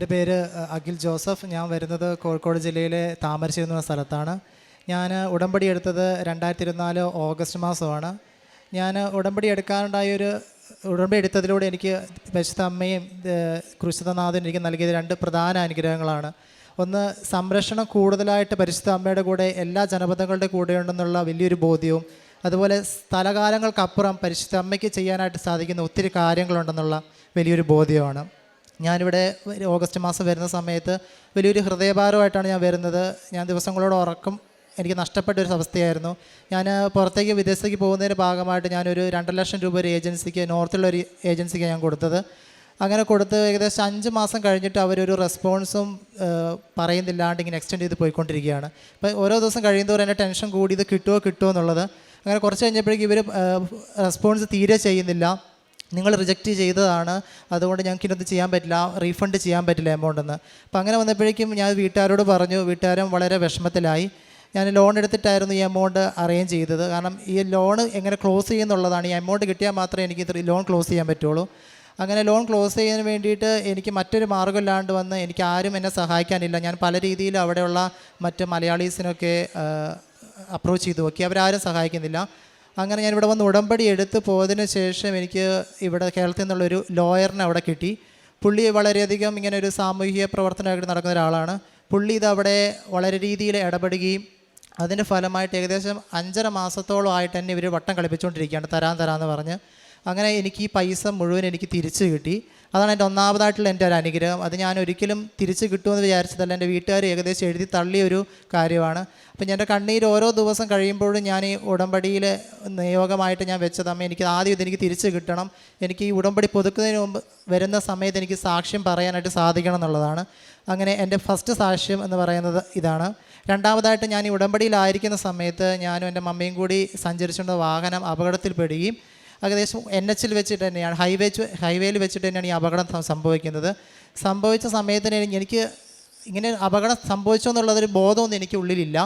എന്റെ പേര് അഖിൽ ജോസഫ്. ഞാൻ വരുന്നത് കോഴിക്കോട് ജില്ലയിലെ താമരശ്ശേരി എന്ന സ്ഥലത്താണ്. ഞാൻ ഉടമ്പടി എടുത്തത് രണ്ടായിരത്തി ഇരുപത്തിനാല് ഓഗസ്റ്റ് മാസമാണ്. ഞാൻ ഉടമ്പടി എടുക്കാനുണ്ടായ ഒരു ഉടമ്പടി എടുത്തതിലൂടെ എനിക്ക് പരിശുദ്ധ അമ്മയും കൃഷിതനാഥൻ എനിക്ക് നൽകിയത് രണ്ട് പ്രധാന അനുഗ്രഹങ്ങളാണ്. ഒന്ന് സംരക്ഷണം കൂടുതലായിട്ട് പരിശുദ്ധ അമ്മയുടെ കൂടെ എല്ലാ ജനപദങ്ങളുടെ കൂടെയുണ്ടെന്നുള്ള വലിയൊരു ബോധ്യവും അതുപോലെ സ്ഥലകാലങ്ങൾക്കപ്പുറം പരിശുദ്ധ അമ്മയ്ക്ക് ചെയ്യാനായിട്ട് സാധിക്കുന്ന ഒത്തിരി കാര്യങ്ങളുണ്ടെന്നുള്ള വലിയൊരു ബോധ്യമാണ് ഞാനിവിടെ ഓഗസ്റ്റ് മാസം വരുന്ന സമയത്ത് വലിയൊരു ഹൃദയഭാരമായിട്ടാണ് ഞാൻ വരുന്നത്. ഞാൻ ദിവസങ്ങളോട് ഉറക്കം എനിക്ക് നഷ്ടപ്പെട്ട ഒരു അവസ്ഥയായിരുന്നു. ഞാൻ പുറത്തേക്ക് വിദേശത്തേക്ക് പോകുന്നതിന്റെ ഭാഗമായിട്ട് ഞാനൊരു രണ്ടര ലക്ഷം രൂപ ഒരു ഏജൻസിക്ക് നോർത്തുള്ള ഒരു ഏജൻസിക്ക് ഞാൻ കൊടുത്തത്. അങ്ങനെ കൊടുത്ത് ഏകദേശം അഞ്ച് മാസം കഴിഞ്ഞിട്ട് അവരൊരു റെസ്പോൺസും പറയുന്നില്ലാണ്ട് ഇങ്ങനെ എക്സ്റ്റെൻഡ് ചെയ്ത് പോയിക്കൊണ്ടിരിക്കുകയാണ്. അപ്പോൾ ഓരോ ദിവസം കഴിയുന്നതോറും എന്റെ ടെൻഷൻ കൂടി ഇത് കിട്ടുമോ കിട്ടുമോ എന്നുള്ളത്. അങ്ങനെ കുറച്ച് കഴിഞ്ഞപ്പോഴേക്കും ഇവർ റെസ്പോൺസ് തീരെ ചെയ്യുന്നില്ല. നിങ്ങൾ റിജക്റ്റ് ചെയ്തതാണ്. അതുകൊണ്ട് ഞങ്ങൾക്ക് ഇതൊന്നും ചെയ്യാൻ പറ്റില്ല. റീഫണ്ട് ചെയ്യാൻ പറ്റില്ല എമൗണ്ട് എന്ന്. അപ്പോൾ അങ്ങനെ വന്നപ്പോഴേക്കും ഞാൻ വീട്ടുകാരോട് പറഞ്ഞു വീട്ടുകാരും വളരെ വിഷമത്തിലായി. ഞാൻ ലോൺ എടുത്തിട്ടായിരുന്നു ഈ എമൗണ്ട് അറേഞ്ച് ചെയ്തത്. കാരണം ഈ ലോൺ എങ്ങനെ ക്ലോസ് ചെയ്യുന്നുള്ളതാണ്. ഈ എമൗണ്ട് കിട്ടിയാൽ മാത്രമേ എനിക്ക് ലോൺ ക്ലോസ് ചെയ്യാൻ പറ്റുള്ളൂ. അങ്ങനെ ലോൺ ക്ലോസ് ചെയ്യാൻ വേണ്ടിയിട്ട് എനിക്ക് മറ്റൊരു മാർഗമില്ലാണ്ട് വന്ന് എനിക്ക് ആരും എന്നെ സഹായിക്കാനില്ല. ഞാൻ പല രീതിയിൽ അവിടെയുള്ള മറ്റ് മലയാളീസിനൊക്കെ അപ്രോച്ച് ചെയ്തു നോക്കി. അവരാരും സഹായിക്കുന്നില്ല. അങ്ങനെ ഞാൻ ഇവിടെ വന്ന് ഉടമ്പടി എടുത്ത് പോയതിന് ശേഷം എനിക്ക് ഇവിടെ കേരളത്തിൽ നിന്നുള്ളൊരു ലോയറിനെ അവിടെ കിട്ടി. പുള്ളി വളരെയധികം ഇങ്ങനെ ഒരു സാമൂഹിക പ്രവർത്തനമായിട്ട് നടക്കുന്ന ഒരാളാണ്. പുള്ളി ഇതവിടെ വളരെ രീതിയിൽ ഇടപെടുകയും അതിന്റെ ഫലമായിട്ട് ഏകദേശം അഞ്ചര മാസത്തോളം ആയിട്ട് തന്നെ ഇവർ വട്ടം കളിപ്പിച്ചുകൊണ്ടിരിക്കുകയാണ് തരാൻ തരാമെന്ന് പറഞ്ഞ്. അങ്ങനെ എനിക്ക് ഈ പൈസ മുഴുവൻ എനിക്ക് തിരിച്ചു കിട്ടി. അതാണ് എന്റെ ഒന്നാമതായിട്ടുള്ള എന്റെ ഒരു അനുഗ്രഹം. അത് ഞാൻ ഒരിക്കലും തിരിച്ച് കിട്ടുമെന്ന് വിചാരിച്ചതല്ല. എന്റെ വീട്ടുകാർ ഏകദേശം എഴുതി തള്ളിയൊരു കാര്യമാണ്. അപ്പം എന്റെ കണ്ണീർ ഓരോ ദിവസം കഴിയുമ്പോഴും ഞാൻ ഈ ഉടമ്പടിയിൽ നിയോഗമായിട്ട് ഞാൻ വെച്ചതമ്മ എനിക്ക് ആദ്യം ഇതെനിക്ക് തിരിച്ചു കിട്ടണം. എനിക്ക് ഈ ഉടമ്പടി പുതുക്കുന്നതിന് മുമ്പ് വരുന്ന സമയത്ത് എനിക്ക് സാക്ഷ്യം പറയാനായിട്ട് സാധിക്കണം എന്നുള്ളതാണ്. അങ്ങനെ എന്റെ ഫസ്റ്റ് സാക്ഷ്യം എന്ന് പറയുന്നത് ഇതാണ്. രണ്ടാമതായിട്ട് ഞാൻ ഈ ഉടമ്പടിയിലായിരിക്കുന്ന സമയത്ത് ഞാനും എന്റെ മമ്മിയും കൂടി സഞ്ചരിച്ചുകൊണ്ട് വാഹനം അപകടത്തിൽപ്പെടുകയും ഏകദേശം എൻ എച്ചിൽ വെച്ചിട്ട് തന്നെയാണ്. ഹൈവേ ഹൈവേയിൽ വെച്ചിട്ട് തന്നെയാണ് ഈ അപകടം സംഭവിക്കുന്നത്. സംഭവിച്ച സമയത്തിന് എനിക്ക് ഇങ്ങനെ അപകടം സംഭവിച്ചു എന്നുള്ളതൊരു ബോധമൊന്നും എനിക്ക് ഉള്ളിലില്ല.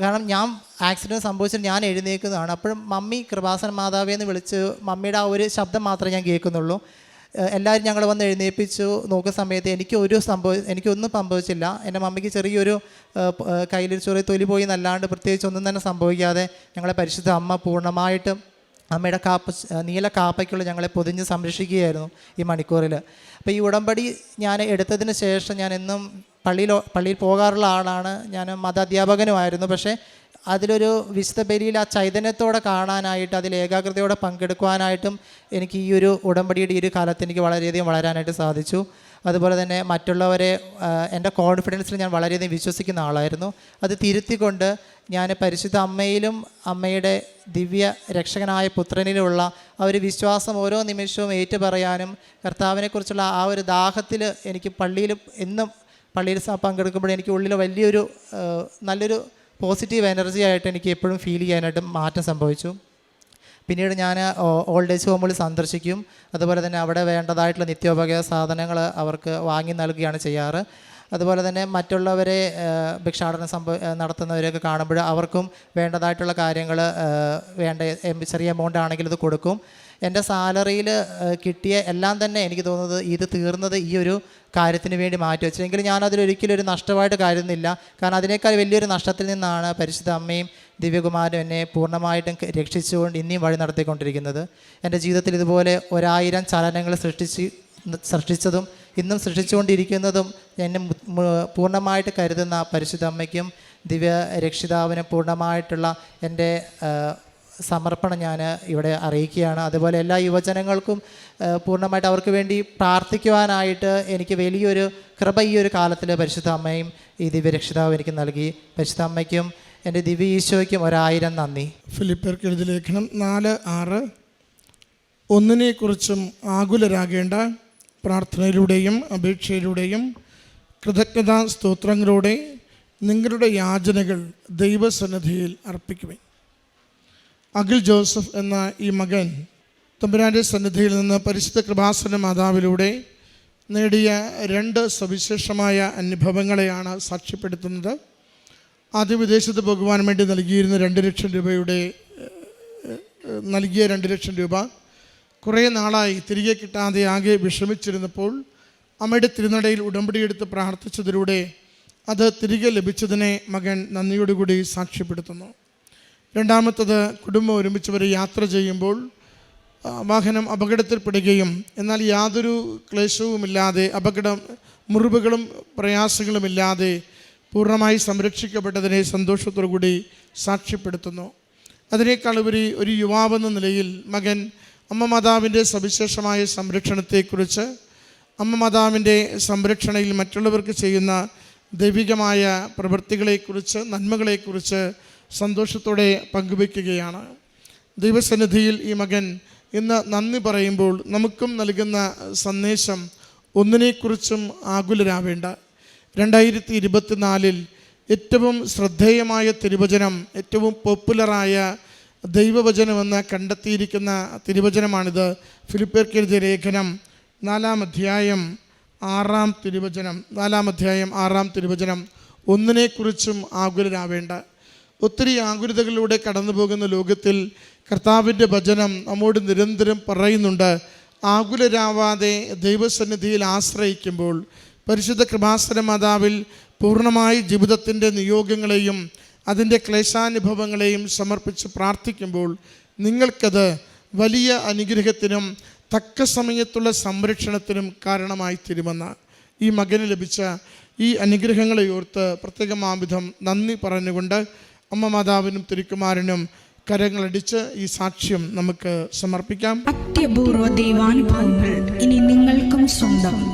കാരണം ഞാൻ ആക്സിഡന്റ് സംഭവിച്ചിട്ട് ഞാൻ എഴുന്നേൽക്കുന്നതാണ്. അപ്പോഴും മമ്മി കൃപാസന മാതാവേ എന്ന് വിളിച്ച് മമ്മിയുടെ ആ ഒരു ശബ്ദം മാത്രമേ ഞാൻ കേൾക്കുന്നുള്ളൂ. എല്ലാവരും ഞങ്ങൾ വന്ന് എഴുന്നേൽപ്പിച്ചു. നോക്കുന്ന സമയത്ത് എനിക്ക് ഒരു സംഭവം എനിക്കൊന്നും സംഭവിച്ചില്ല. എന്റെ മമ്മിക്ക് ചെറിയൊരു കയ്യിലൊരു ചെറിയ തൊലി പോയി എന്നല്ലാണ്ട് പ്രത്യേകിച്ച് ഒന്നും തന്നെ സംഭവിക്കാതെ ഞങ്ങളെ പരിശുദ്ധ അമ്മ പൂർണമായിട്ടും അമ്മയുടെ കാപ്പ നീല കാപ്പയ്ക്കുള്ള ഞങ്ങളെ പൊതിഞ്ഞ് സംരക്ഷിക്കുകയായിരുന്നു ഈ മണിക്കൂറിൽ. അപ്പോൾ ഈ ഉടമ്പടി ഞാൻ എടുത്തതിന് ശേഷം ഞാൻ എന്നും പള്ളിയിൽ പള്ളിയിൽ പോകാറുള്ള ആളാണ്. ഞാൻ മത അധ്യാപകനുമായിരുന്നു പക്ഷേ അതിലൊരു വിശുദ്ധ ബലിയിൽ ആ ചൈതന്യത്തോടെ കാണാനായിട്ട് അതിൽ ഏകാഗ്രതയോടെ പങ്കെടുക്കുവാനായിട്ടും എനിക്ക് ഈ ഒരു ഉടമ്പടിയുടെ ഈ ഒരു കാലത്ത് എനിക്ക് വളരെയധികം വളരാനായിട്ട് സാധിച്ചു. അതുപോലെ തന്നെ മറ്റുള്ളവരെ എന്റെ കോൺഫിഡൻസിൽ ഞാൻ വളരെയധികം വിശ്വസിക്കുന്ന ആളായിരുന്നു. അത് തിരുത്തിക്കൊണ്ട് ഞാൻ പരിശുദ്ധ അമ്മയിലും അമ്മയുടെ ദിവ്യ രക്ഷകനായ പുത്രനിലുമുള്ള ആ ഒരു വിശ്വാസം ഓരോ നിമിഷവും ഏറ്റു പറയാനും കർത്താവിനെക്കുറിച്ചുള്ള ആ ഒരു ദാഹത്തിൽ എനിക്ക് പള്ളിയിൽ എന്നും പള്ളിയിൽ പങ്കെടുക്കുമ്പോഴും എനിക്ക് ഉള്ളിൽ വലിയൊരു നല്ലൊരു പോസിറ്റീവ് എനർജി ആയിട്ട് എനിക്ക് എപ്പോഴും ഫീൽ ചെയ്യാനായിട്ട് മാറ്റം സംഭവിച്ചു. പിന്നീട് ഞാൻ ഓൾഡ് ഏജ് ഹോമുകൾ സന്ദർശിക്കും. അതുപോലെ തന്നെ അവിടെ വേണ്ടതായിട്ടുള്ള നിത്യോപയോഗ സാധനങ്ങൾ അവർക്ക് വാങ്ങി നൽകുകയാണ് ചെയ്യാറ്. അതുപോലെ തന്നെ മറ്റുള്ളവരെ ഭിക്ഷാടനം സംഭവ നടത്തുന്നവരെയൊക്കെ കാണുമ്പോൾ അവർക്കും വേണ്ടതായിട്ടുള്ള കാര്യങ്ങൾ വേണ്ട ചെറിയ എമൗണ്ട് ആണെങ്കിൽ ഇത് കൊടുക്കും. എന്റെ സാലറിയിൽ കിട്ടിയ എല്ലാം തന്നെ എനിക്ക് തോന്നുന്നത് ഇത് തീർന്നത് ഈ ഒരു കാര്യത്തിന് വേണ്ടി മാറ്റി വെച്ചെങ്കിൽ ഞാൻ അതിലൊരിക്കലും ഒരു നഷ്ടമായിട്ട് കരുതുന്നില്ല കാരണം അതിനേക്കാൾ വലിയൊരു നഷ്ടത്തിൽ നിന്നാണ് പരിശുദ്ധ അമ്മയും ദിവ്യകുമാരും എന്നെ പൂർണമായിട്ടും രക്ഷിച്ചുകൊണ്ട് ഇനിയും വഴി നടത്തിക്കൊണ്ടിരിക്കുന്നത്. എന്റെ ജീവിതത്തിൽ ഇതുപോലെ ഒരായിരം ചലനങ്ങൾ സൃഷ്ടിച്ച് സൃഷ്ടിച്ചതും ഇന്നും സൃഷ്ടിച്ചുകൊണ്ടിരിക്കുന്നതും എന്നെ പൂർണമായിട്ട് കരുതുന്ന പരിശുദ്ധ അമ്മയ്ക്കും ദിവ്യ രക്ഷിതാവിനും പൂർണമായിട്ടുള്ള എന്റെ സമർപ്പണം ഞാൻ ഇവിടെ അറിയിക്കുകയാണ്. അതുപോലെ എല്ലാ യുവജനങ്ങൾക്കും പൂർണമായിട്ട് അവർക്ക് വേണ്ടി പ്രാർത്ഥിക്കുവാനായിട്ട് എനിക്ക് വലിയൊരു കൃപ ഈ ഒരു കാലത്തിൽ പരിശുദ്ധ അമ്മയും ഈ ദിവ്യരക്ഷിതാവും എനിക്ക് നൽകി. പരിശുദ്ധ അമ്മയ്ക്കും എന്റെ ദിവ്യ ഈശോയ്ക്കും ഒരായിരം നന്ദി. ഫിലിപ്പേർക്ക് എഴുതി ലേഖനം നാല് ആറ്. ഒന്നിനെക്കുറിച്ചും ആകുലരാകേണ്ട പ്രാർത്ഥനയിലൂടെയും അപേക്ഷയിലൂടെയും കൃതജ്ഞതാ സ്തോത്രങ്ങളോടെ നിങ്ങളുടെ യാചനകൾ ദൈവസന്നിധിയിൽ അർപ്പിക്കുവേ അഖിൽ ജോസഫ് എന്ന ഈ മകൻ തമ്പുരാന്റെ സന്നിധിയിൽ നിന്ന് പരിശുദ്ധ കൃപാസന മാതാവിലൂടെ നേടിയ രണ്ട് സവിശേഷമായ അനുഭവങ്ങളെയാണ് സാക്ഷ്യപ്പെടുത്തുന്നത്. ആദ്യം വിദേശത്ത് പോകുവാൻ വേണ്ടി നൽകിയിരുന്ന രണ്ട് ലക്ഷം രൂപയുടെ നൽകിയ രണ്ട് ലക്ഷം രൂപ കുറേ നാളായി തിരികെ കിട്ടാതെ ആകെ വിഷമിച്ചിരുന്നപ്പോൾ അമ്മയുടെ തിരുനടയിൽ ഉടമ്പടിയെടുത്ത് പ്രാർത്ഥിച്ചതിലൂടെ അത് തിരികെ ലഭിച്ചതിനെ മകൻ നന്ദിയോടുകൂടി സാക്ഷ്യപ്പെടുത്തുന്നു. രണ്ടാമത്തത് കുടുംബം ഒരുമിച്ച് വരെ യാത്ര ചെയ്യുമ്പോൾ വാഹനം അപകടത്തിൽപ്പെടുകയും എന്നാൽ യാതൊരു ക്ലേശവുമില്ലാതെ അപകടം മുറിവുകളും പ്രയാസങ്ങളുമില്ലാതെ പൂർണമായി സംരക്ഷിക്കപ്പെട്ടതിനെ സന്തോഷത്തോടു കൂടി സാക്ഷ്യപ്പെടുത്തുന്നു. അതിനേക്കാൾ ഉപരി ഒരു യുവാവെന്ന നിലയിൽ മകൻ അമ്മ മാതാവിന്റെ സവിശേഷമായ സംരക്ഷണത്തെക്കുറിച്ച് അമ്മ മാതാവിന്റെ സംരക്ഷണയിൽ മറ്റുള്ളവർക്ക് ചെയ്യുന്ന ദൈവികമായ പ്രവൃത്തികളെക്കുറിച്ച് നന്മകളെക്കുറിച്ച് സന്തോഷത്തോടെ പങ്കുവയ്ക്കുകയാണ്. ദൈവസന്നിധിയിൽ ഈ മകൻ ഇന്ന് നന്ദി പറയുമ്പോൾ നമുക്കും നൽകുന്ന സന്ദേശം ഒന്നിനെക്കുറിച്ചും ആകുലരാവേണ്ട. രണ്ടായിരത്തി ഇരുപത്തിനാലിൽ ഏറ്റവും ശ്രദ്ധേയമായ തിരുവചനം ഏറ്റവും പോപ്പുലറായ ദൈവവചനമെന്ന് കണ്ടെത്തിയിരിക്കുന്ന തിരുവചനമാണിത്. ഫിലിപ്പേർക്കെഴുതിയ ലേഖനം നാലാം അധ്യായം ആറാം തിരുവചനം നാലാം അധ്യായം ആറാം തിരുവചനം ഒന്നിനെക്കുറിച്ചും ആകുലരാവേണ്ട. ഒത്തിരി ആകുലതകളിലൂടെ കടന്നു പോകുന്ന ലോകത്തിൽ കർത്താവിന്റെ വചനം നമ്മോട് നിരന്തരം പറയുന്നുണ്ട്. ആകുലരാവാതെ ദൈവസന്നിധിയിൽ ആശ്രയിക്കുമ്പോൾ പരിശുദ്ധ കൃപാസന മാതാവിൽ പൂർണമായി ജീവിതത്തിന്റെ നിയോഗങ്ങളെയും അതിന്റെ ക്ലേശാനുഭവങ്ങളെയും സമർപ്പിച്ച് പ്രാർത്ഥിക്കുമ്പോൾ നിങ്ങൾക്കത് വലിയ അനുഗ്രഹത്തിനും തക്ക സമയത്തുള്ള സംരക്ഷണത്തിനും കാരണമായി തീരുമെന്ന ഈ മകന് ലഭിച്ച ഈ അനുഗ്രഹങ്ങളെ ഓർത്ത് പ്രത്യേകമാവിധം നന്ദി പറഞ്ഞുകൊണ്ട് അമ്മ മാതാവിനും തിരുക്കുമാരനും കരങ്ങളടിച്ച് ഈ സാക്ഷ്യം നമുക്ക് സമർപ്പിക്കാം. അത്യപൂർവ ദൈവാനുഭവങ്ങൾ ഇനി നിങ്ങൾക്കും സ്വന്തം.